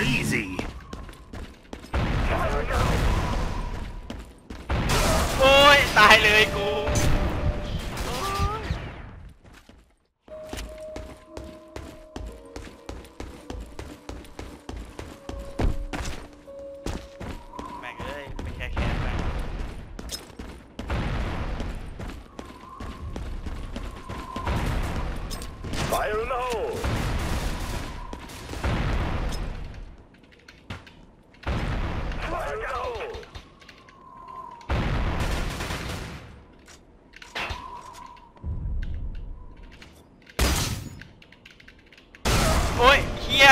crazy. โอ้ยต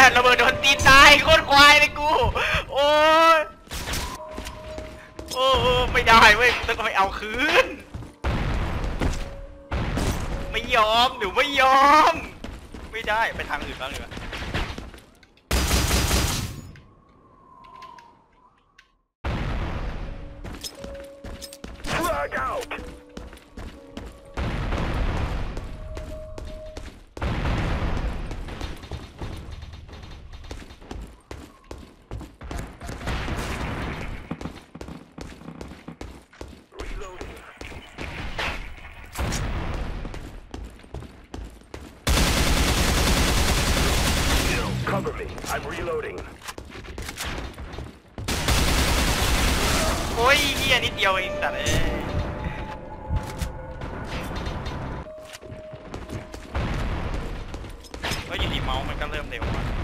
เฮียระเบิดโดนตีตายโคตรควายเลยกู โอ้ยโอ้โอ้ไม่ได้เว้ยต้องไปเอาคืน ไม่ยอมหนูไม่ยอม ไม่ได้ไปทางอื่นบ้างเลยวะ Cover me. I'm reloading. โอ้ยเฮียนิดเดียวเองสัตว์เอ้ยก็อยู่ดีเมาส์มันก็เริ่มเร็วอะ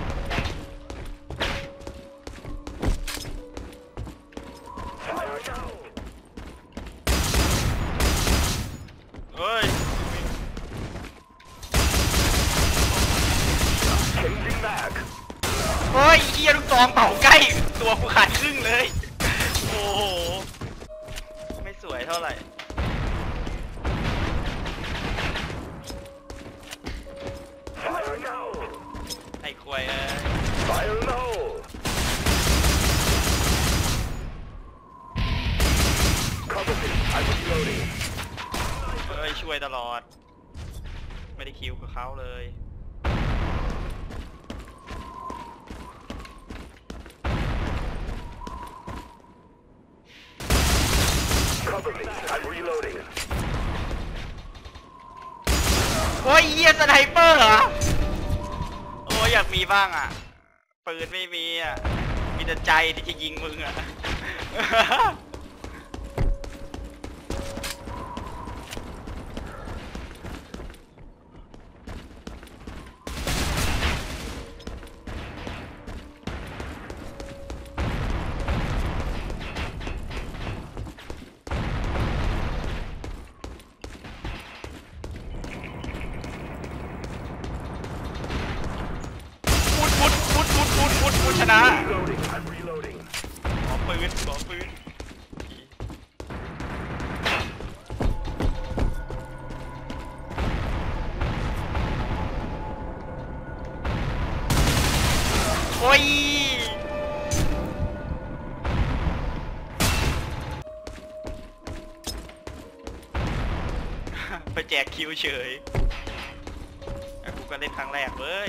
กองเป่าใกล้ ตัวกูขาดครึ่งเลย โอ้โห ไม่สวยเท่าไหร่ Fire down! ไอ้ควยเอ้ย Fire now! เอ้ยช่วยตลอด ไม่ได้คิวกับเขาเลย Cover me. I'm reloading. โอ้ยเฮียสไนเปอร์เหรอ โอ้ยอยากมีบ้างอะ ปืนไม่มีอะ มีแต่ใจที่จะยิงมึงอะ พุดพุดพุดชนะขอปืนขอปืนโอ้ยไปแจกคิวเฉย กูก็เล่นครั้งแรกเว้ย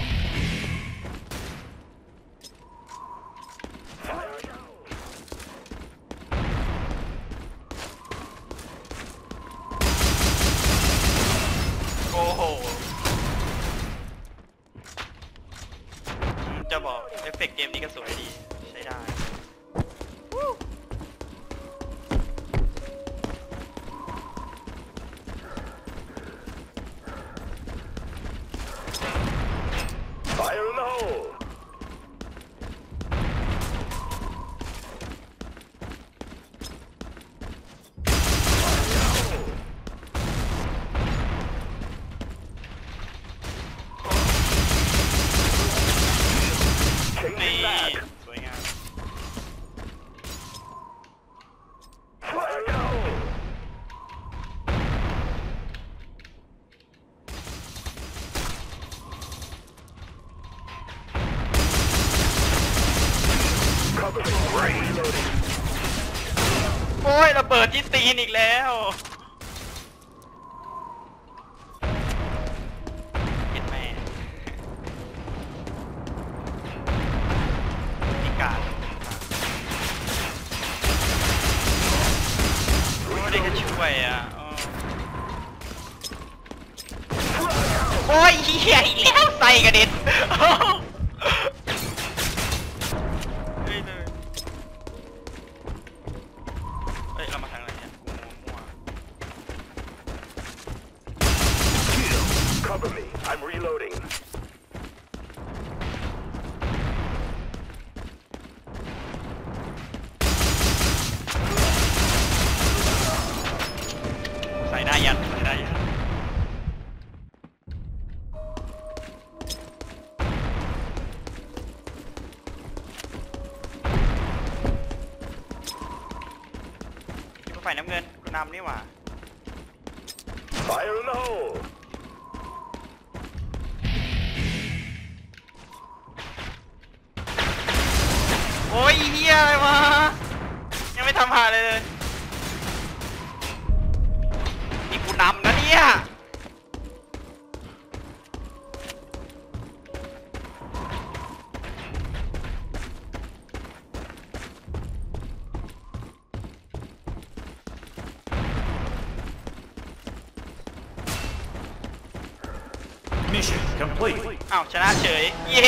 that's I โอ้ยระเบิดที่ตีนอีกแล้วเห็นไหมพิการโอ้ยได้แค่ช่วยอะโอ้ยเหี้ยอีกแล้วใส่กระเด็นำนี่หว่า Fire in the hole. โอ้ยเฮียอะไรวะ ยังไม่ทำหาเลยเลย Mission complete. อ้าวชนะเฉย เย้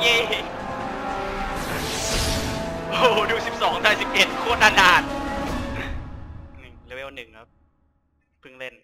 เย้โอ้โหดู 12ได้11 โคตรนานๆนี่เลเวลหนึ่งครับเพิ่งเล่น